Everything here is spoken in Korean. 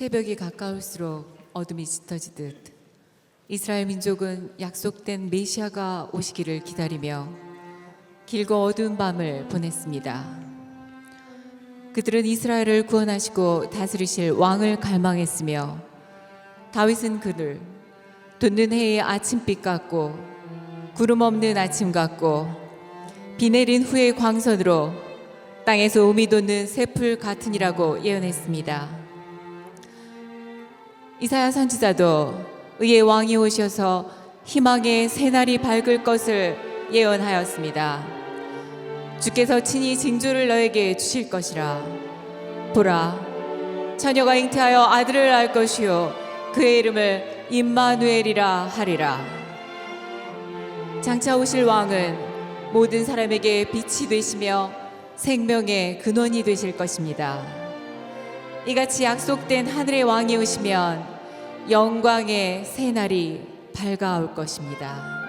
새벽이 가까울수록 어둠이 짙어지듯 이스라엘 민족은 약속된 메시아가 오시기를 기다리며 길고 어두운 밤을 보냈습니다. 그들은 이스라엘을 구원하시고 다스리실 왕을 갈망했으며 다윗은 그를 돋는 해의 아침빛 같고 구름 없는 아침 같고 비 내린 후의 광선으로 땅에서 우미 돋는 새풀 같으니라고 예언했습니다. 이사야 선지자도 의의 왕이 오셔서 희망의 새날이 밝을 것을 예언하였습니다. 주께서 친히 징조를 너에게 주실 것이라. 보라, 처녀가 잉태하여 아들을 낳을 것이요 그의 이름을 임마누엘이라 하리라. 장차 오실 왕은 모든 사람에게 빛이 되시며 생명의 근원이 되실 것입니다. 이같이 약속된 하늘의 왕이 오시면 영광의 새 날이 밝아올 것입니다.